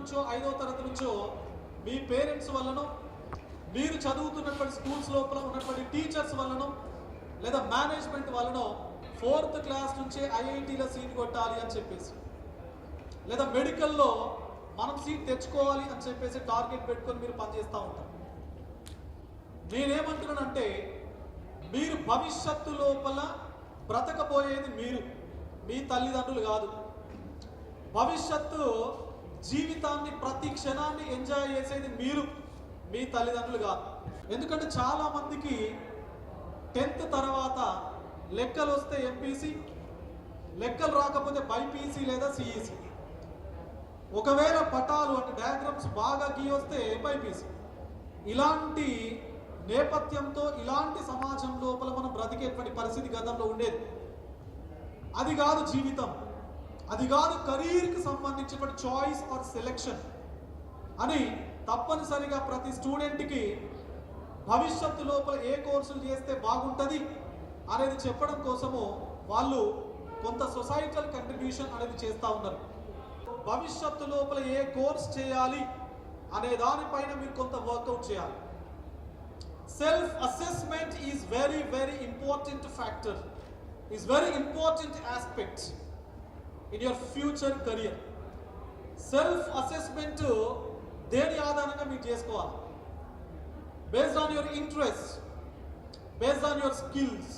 నుంచో ఐదో తరగతి నుంచో మీ పేరెంట్స్ వల్లనో మీరు చదువుతున్నటువంటి స్కూల్స్ లోపల ఉన్నటువంటి టీచర్స్ వల్లనో లేదా మేనేజ్మెంట్ వల్లనో ఫోర్త్ క్లాస్ నుంచే ఐఐటీలో సీట్ కొట్టాలి అని చెప్పేసి లేదా మెడికల్లో మనం సీట్ తెచ్చుకోవాలి అని చెప్పేసి టార్గెట్ పెట్టుకొని మీరు పనిచేస్తూ ఉంటారు. నేనేమంటున్నానంటే మీరు భవిష్యత్తు లోపల బ్రతకపోయేది మీరు మీ తల్లిదండ్రులు కాదు. భవిష్యత్తు జీవితాన్ని ప్రతి క్షణాన్ని ఎంజాయ్ చేసేది మీరు మీ తల్లిదండ్రులు కాదు. ఎందుకంటే చాలా మందికి టెన్త్ తర్వాత లెక్కలు వస్తే ఎంపీసీ లెక్కలు రాకపోతే బైపీసీ లేదా సిఈసి. ఒకవేళ పటాలు అంటే డయాగ్రామ్స్ బాగా గీ వస్తే బైపీసీ. ఇలాంటి నేపథ్యంతో ఇలాంటి సమాజం లోపల మనం బ్రతికేటువంటి పరిస్థితి గతంలో ఉండేది. అది కాదు జీవితం. అది కాదు కెరీర్కి సంబంధించినటువంటి చాయిస్ ఆర్ సెలెక్షన్ అని తప్పనిసరిగా ప్రతి స్టూడెంట్కి భవిష్యత్తు లోపల ఏ కోర్సులు చేస్తే బాగుంటుంది అనేది చెప్పడం కోసము వాళ్ళు కొంత సొసైటల్ కంట్రిబ్యూషన్ అనేది చేస్తూ ఉన్నారు. భవిష్యత్తు లోపల ఏ కోర్స్ చేయాలి అనే దానిపైన మీరు కొంత వర్కౌట్ చేయాలి. Self assessment is very very important factor is very important aspect in your future career self assessment దేని ఆధారంగా మీరు చేసుకోవాలి? Based on your interest based on your skills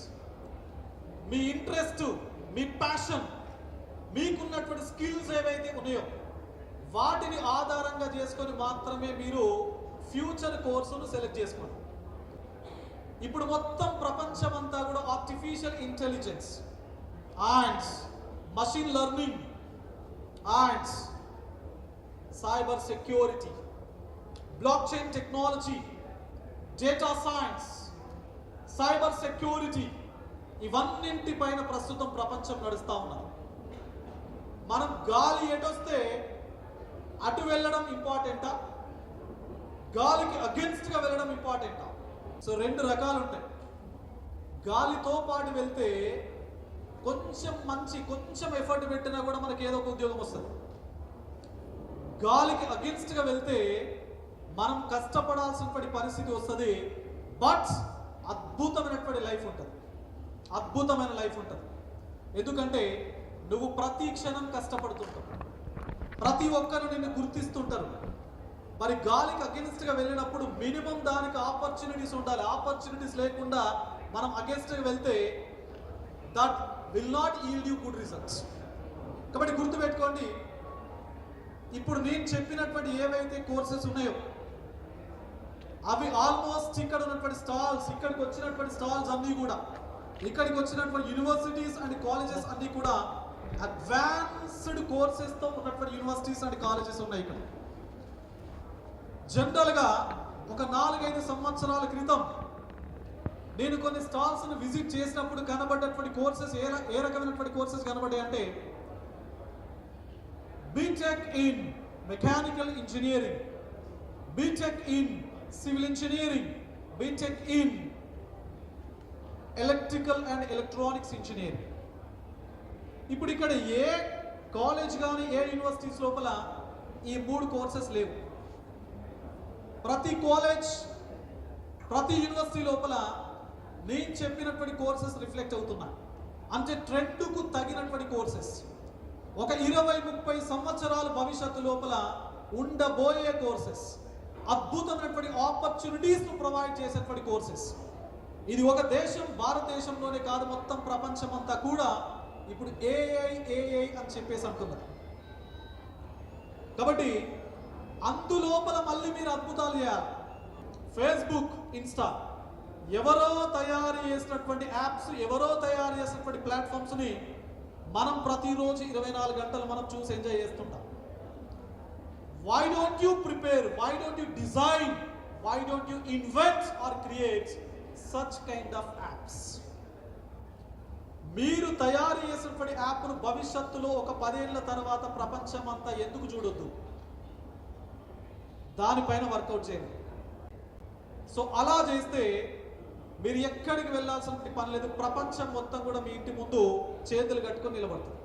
me interest మీ ప్యాషన్ మీకున్నటువంటి స్కిల్స్ ఏవైతే ఉన్నాయో వాటిని ఆధారంగా చేసుకొని మాత్రమే మీరు ఫ్యూచర్ కోర్సును సెలెక్ట్ చేసుకోండి. ఇప్పుడు మొత్తం ప్రపంచం అంతా కూడా artificial intelligence and machine learning and cyber security block chain technology data science cyber security ఇవన్నింటి పైన ప్రస్తుతం ప్రపంచం నడుస్తూ ఉన్నారు మనం గాలి ఎటొస్తే అటు వెళ్ళడం ఇంపార్టెంటా? గాలికి అగెన్స్ట్గా వెళ్ళడం ఇంపార్టెంటా? సో రెండు రకాలు ఉంటాయి గాలితో పాటు వెళ్తే కొంచెం మంచి కొంచెం ఎఫర్ట్ పెట్టినా కూడా మనకి ఏదో ఒక ఉద్యోగం వస్తుంది. గాలికి అగెన్స్ట్గా వెళ్తే మనం కష్టపడాల్సినటువంటి పరిస్థితి వస్తుంది. బట్ అద్భుతమైనటువంటి లైఫ్ ఉంటుంది. అద్భుతమైన లైఫ్ ఉంటుంది. ఎందుకంటే నువ్వు ప్రతి క్షణం కష్టపడుతుంటావు. ప్రతి ఒక్కరు నిన్ను గుర్తిస్తుంటారు. మరి గాలికి అగెన్స్ట్గా వెళ్ళినప్పుడు మినిమం దానికి ఆపర్చునిటీస్ ఉండాలి. ఆపర్చునిటీస్ లేకుండా మనం అగెన్స్ట్గా వెళ్తే that will not yield you good results కాబట్టి గుర్తుపెట్టుకోండి ఇప్పుడు నేను చెప్పినటువంటి ఏవైతే కోర్సెస్ ఉన్నాయో అవి ఆల్మోస్ట్ ఇక్కడ ఉన్నటువంటి స్టాల్స్ ఇక్కడికి వచ్చినటువంటి స్టాల్స్ అన్నీ కూడా ఇక్కడికి వచ్చినటువంటి యూనివర్సిటీస్ అండ్ కాలేజెస్ అన్నీ కూడా అడ్వాన్స్డ్ కోర్సెస్తో ఉన్నటువంటి యూనివర్సిటీస్ అండ్ కాలేజెస్ ఉన్నాయి ఇక్కడ. జనరల్గా ఒక నాలుగైదు సంవత్సరాల క్రితం నేను కొన్ని స్టాల్స్ను విజిట్ చేసినప్పుడు కనబడ్డటువంటి కోర్సెస్ ఏ ఏ రకమైనటువంటి కోర్సెస్ కనబడ్డాయి అంటే BTech in mechanical engineering BTech in civil engineering BTech in electrical and electronics engineering ఇప్పుడు ఇక్కడ ఏ కాలేజ్ కానీ ఏ యూనివర్సిటీస్ లోపల ఈ మూడు కోర్సెస్ లేవు. ప్రతి కాలేజ్ ప్రతి యూనివర్సిటీ లోపల నేను చెప్పినటువంటి కోర్సెస్ రిఫ్లెక్ట్ అవుతున్నాయి అంటే ట్రెండ్కు తగినటువంటి కోర్సెస్. ఒక ఇరవై ముప్పై సంవత్సరాల భవిష్యత్తు లోపల ఉండబోయే కోర్సెస్. అద్భుతమైనటువంటి ఆపర్చునిటీస్ను ప్రొవైడ్ చేసేటువంటి కోర్సెస్. ఇది ఒక దేశం భారతదేశంలోనే కాదు మొత్తం ప్రపంచం అంతా కూడా ఇప్పుడు ఏఐ ఏఐ అని చెప్పేసి అంటున్నారు. కాబట్టి అందులోపల మళ్ళీ మీరు అద్భుతాలు చేయాలి. ఫేస్బుక్ ఇన్స్టా ఎవరో తయారు చేసినటువంటి యాప్స్ ఎవరో తయారు చేసినటువంటి ప్లాట్ఫామ్స్ని మనం ప్రతిరోజు ఇరవై నాలుగు గంటలు మనం చూసి ఎంజాయ్ చేస్తుంటాం. Why don't you prepare why don't you design why don't you invent or create such kind of apps మీరు తయారు చేసినటువంటి యాప్ను భవిష్యత్తులో ఒక పదేళ్ళ తర్వాత ప్రపంచం అంతా ఎందుకు చూడొద్దు? దానిపైన వర్కౌట్ చేయండి. సో అలా చేస్తే మీరు ఎక్కడికి వెళ్ళాల్సిన పని లేదు. ప్రపంచం మొత్తం కూడా మీ ఇంటి ముందు చేతులు కట్టుకొని నిలబడుతుంది